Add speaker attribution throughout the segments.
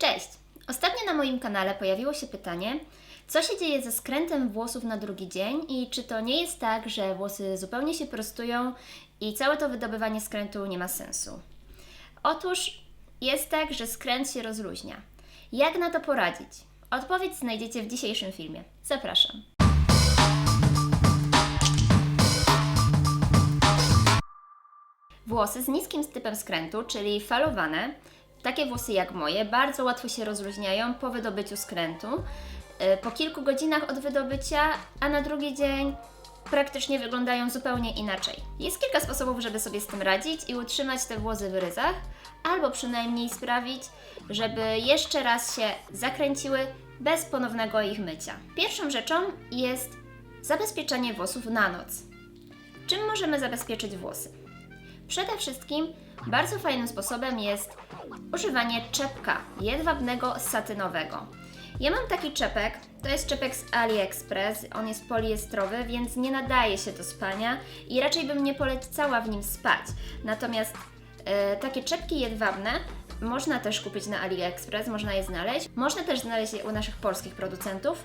Speaker 1: Cześć! Ostatnio na moim kanale pojawiło się pytanie, co się dzieje ze skrętem włosów na drugi dzień i czy to nie jest tak, że włosy zupełnie się prostują i całe to wydobywanie skrętu nie ma sensu. Otóż jest tak, że skręt się rozluźnia. Jak na to poradzić? Odpowiedź znajdziecie w dzisiejszym filmie. Zapraszam. Włosy z niskim stypem skrętu, czyli falowane, takie włosy jak moje, bardzo łatwo się rozluźniają po wydobyciu skrętu. Yy, Po kilku godzinach od wydobycia, a na drugi dzień praktycznie wyglądają zupełnie inaczej. Jest kilka sposobów, żeby sobie z tym radzić i utrzymać te włosy w ryzach, albo przynajmniej sprawić, żeby jeszcze raz się zakręciły bez ponownego ich mycia. Pierwszą rzeczą jest zabezpieczenie włosów na noc. Czym możemy zabezpieczyć włosy? Przede wszystkim bardzo fajnym sposobem jest używanie czepka jedwabnego satynowego. Ja mam taki czepek, to jest czepek z AliExpress, on jest poliestrowy, więc nie nadaje się do spania i raczej bym nie polecała w nim spać. Natomiast e, takie czepki jedwabne można też kupić na AliExpress, można je znaleźć. Można też znaleźć je u naszych polskich producentów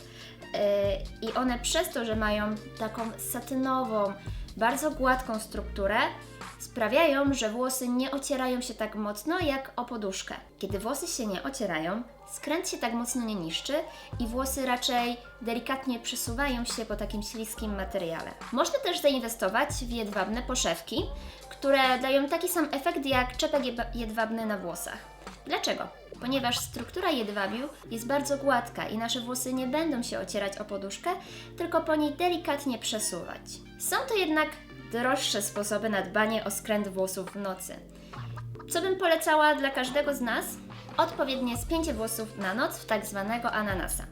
Speaker 1: e, i one przez to, że mają taką satynową, bardzo gładką strukturę, sprawiają, że włosy nie ocierają się tak mocno jak o poduszkę. Kiedy włosy się nie ocierają, skręt się tak mocno nie niszczy i włosy raczej delikatnie przesuwają się po takim śliskim materiale. Można też zainwestować w jedwabne poszewki, które dają taki sam efekt jak czepek jedwabny na włosach. Dlaczego? Ponieważ struktura jedwabiu jest bardzo gładka i nasze włosy nie będą się ocierać o poduszkę, tylko po niej delikatnie przesuwać. Są to jednak droższe sposoby na dbanie o skręt włosów w nocy. Co bym polecała dla każdego z nas? Odpowiednie spięcie włosów na noc w tak zwanego ananasa.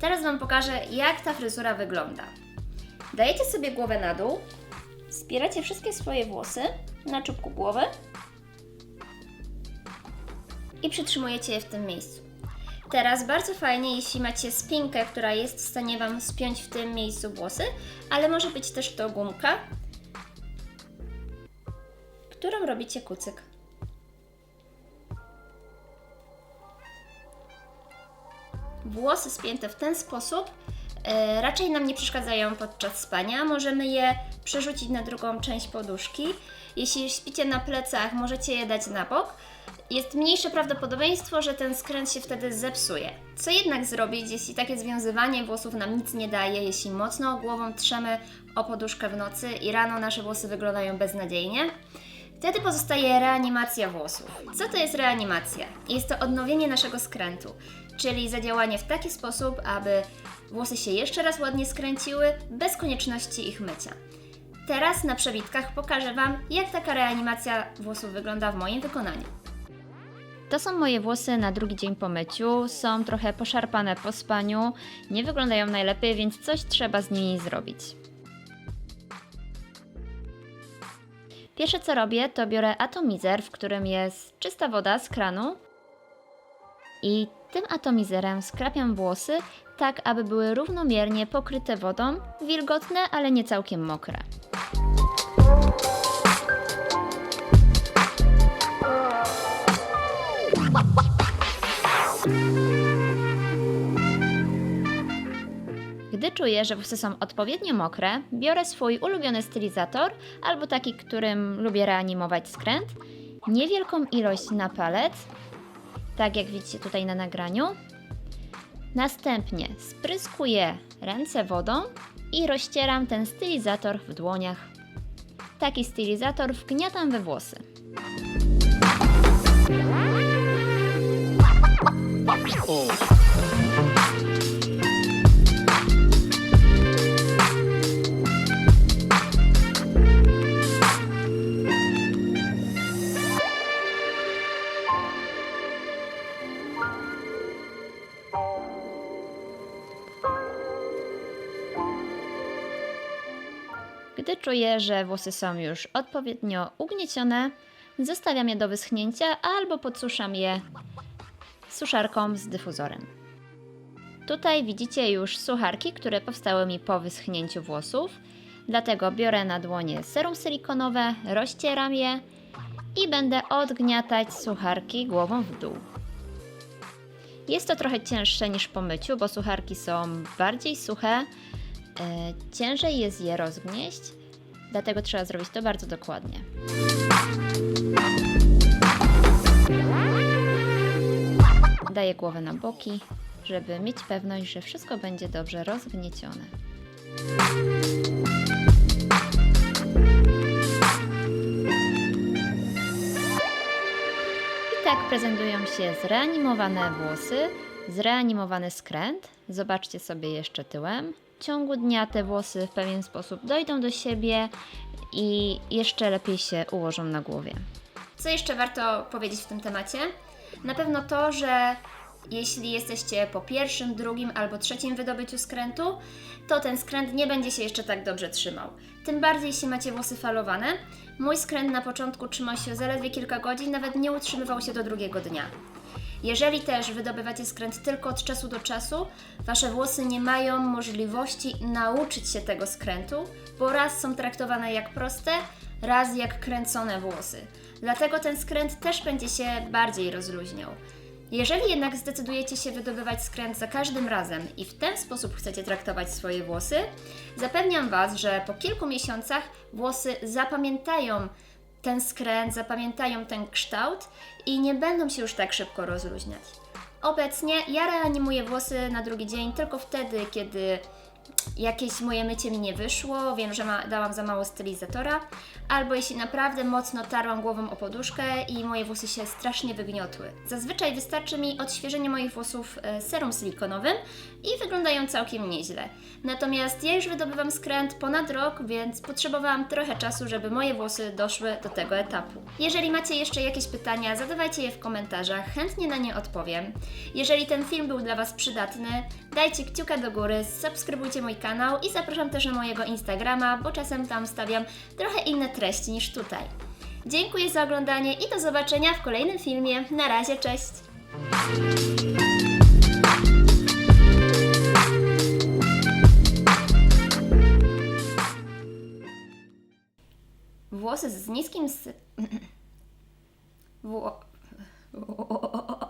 Speaker 1: Teraz Wam pokażę, jak ta fryzura wygląda. Dajecie sobie głowę na dół, zbieracie wszystkie swoje włosy na czubku głowy i przytrzymujecie je w tym miejscu. Teraz bardzo fajnie, jeśli macie spinkę, która jest w stanie Wam spiąć w tym miejscu włosy, ale może być też to gumka, którą robicie kucyk. Włosy spięte w ten sposób e, raczej nam nie przeszkadzają podczas spania. Możemy je przerzucić na drugą część poduszki. Jeśli śpicie na plecach, możecie je dać na bok. Jest mniejsze prawdopodobieństwo, że ten skręt się wtedy zepsuje. Co jednak zrobić, jeśli takie związywanie włosów nam nic nie daje, jeśli mocno głową trzemy o poduszkę w nocy i rano nasze włosy wyglądają beznadziejnie? Wtedy pozostaje reanimacja włosów. Co to jest reanimacja? Jest to odnowienie naszego skrętu, czyli zadziałanie w taki sposób, aby włosy się jeszcze raz ładnie skręciły, bez konieczności ich mycia. Teraz na przebitkach pokażę Wam, jak taka reanimacja włosów wygląda w moim wykonaniu. To są moje włosy na drugi dzień po myciu. Są trochę poszarpane po spaniu, nie wyglądają najlepiej, więc coś trzeba z nimi zrobić. Pierwsze co robię, to biorę atomizer, w którym jest czysta woda z kranu i tym atomizerem skrapiam włosy, tak aby były równomiernie pokryte wodą, wilgotne, ale nie całkiem mokre. Gdy czuję, że włosy są odpowiednio mokre, biorę swój ulubiony stylizator albo taki, którym lubię reanimować skręt, niewielką ilość na palec, tak jak widzicie tutaj na nagraniu. Następnie spryskuję ręce wodą i rozcieram ten stylizator w dłoniach. Taki stylizator wgniatam we włosy. Gdy czuję, że włosy są już odpowiednio ugniecione, zostawiam je do wyschnięcia albo podsuszam je suszarką z dyfuzorem. Tutaj widzicie już sucharki, które powstały mi po wyschnięciu włosów. Dlatego biorę na dłonie serum silikonowe, rozcieram je i będę odgniatać sucharki głową w dół.
Speaker 2: Jest to trochę cięższe niż po myciu, bo sucharki są bardziej suche. E, ciężej jest je rozgnieść, dlatego trzeba zrobić to bardzo dokładnie. Daję głowę na boki, żeby mieć pewność, że wszystko będzie dobrze rozgniecione. I tak prezentują się zreanimowane włosy, zreanimowany skręt. Zobaczcie sobie jeszcze tyłem. Ciągu dnia te włosy w pewien sposób dojdą do siebie i jeszcze lepiej się ułożą na głowie.
Speaker 1: Co jeszcze warto powiedzieć w tym temacie? Na pewno to, że jeśli jesteście po pierwszym, drugim albo trzecim wydobyciu skrętu, to ten skręt nie będzie się jeszcze tak dobrze trzymał. Tym bardziej jeśli macie włosy falowane. Mój skręt na początku trzymał się zaledwie kilka godzin, nawet nie utrzymywał się do drugiego dnia. Jeżeli też wydobywacie skręt tylko od czasu do czasu, wasze włosy nie mają możliwości nauczyć się tego skrętu, bo raz są traktowane jak proste, raz jak kręcone włosy. Dlatego ten skręt też będzie się bardziej rozluźniał. Jeżeli jednak zdecydujecie się wydobywać skręt za każdym razem i w ten sposób chcecie traktować swoje włosy, zapewniam Was, że po kilku miesiącach włosy zapamiętają ten skręt, zapamiętają ten kształt i nie będą się już tak szybko rozluźniać. Obecnie ja reanimuję włosy na drugi dzień tylko wtedy, kiedy jakieś moje mycie mi nie wyszło, wiem, że ma, dałam za mało stylizatora, albo jeśli naprawdę mocno tarłam głową o poduszkę i moje włosy się strasznie wygniotły. Zazwyczaj wystarczy mi odświeżenie moich włosów e, serum silikonowym i wyglądają całkiem nieźle. Natomiast ja już wydobywam skręt ponad rok, więc potrzebowałam trochę czasu, żeby moje włosy doszły do tego etapu. Jeżeli macie jeszcze jakieś pytania, zadawajcie je w komentarzach, chętnie na nie odpowiem. Jeżeli ten film był dla Was przydatny, dajcie kciuka do góry, subskrybujcie mój kanał i zapraszam też na mojego Instagrama, bo czasem tam stawiam trochę inne treści niż tutaj. Dziękuję za oglądanie i do zobaczenia w kolejnym filmie. Na razie, cześć! Włosy z niskim sy... Wło...